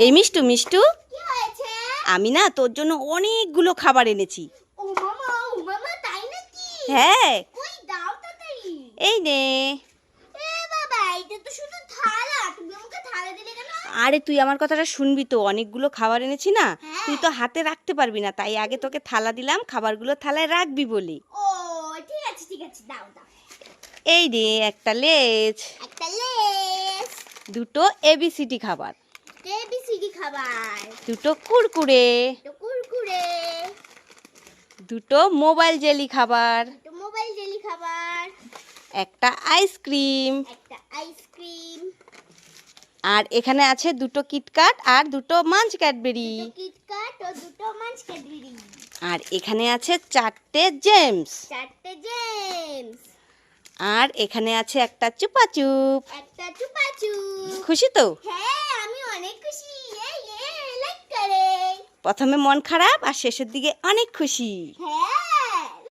এই মিষ্টু মিষ্টু? আমি না তোর জন্য অনেকগুলো খাবার এনেছি। হ্যাঁ। এই নে। আরে তুই আমার কথাটা শুনবি তো অনেকগুলো খাবার এনেছি না? হ্যাঁ। তুই তো হাতে রাখতে পারবি না তাই আগে তোকে থালা দিলাম খাবারগুলো থালায় রাখবি বলি। ও ঠিক আছে ঠিক আছে দাও দাও। এই রে একটা লেজ। একটা লেস দুটো এবিসিডি খাবার। খাবার দুটো কুরকুরে। কুরকুরে। দুটো মোবাইল জেলি খাবার। মোবাইল জেলি খাবার। একটা আইসক্রিম। একটা আইসক্রিম। আর এখানে আছে দুটো কিটকাট আর দুটো মাঞ্চ ক্যাডবেরি কিটকাট ও দুটো মাঞ্চ ক্যাডবেরি আর এখানে আছে চারটে জেমস। চারটে জেমস। আর এখানে আছে একটা চুপাচুপ। একটা চুপাচু খুশি তো? হ্যাঁ আমি অনেক খুশি ইয়ে ইয়ে লাইক করে প্রথমে মন খারাপ আর শেষের দিকে অনেক খুশি। হ্যাঁ?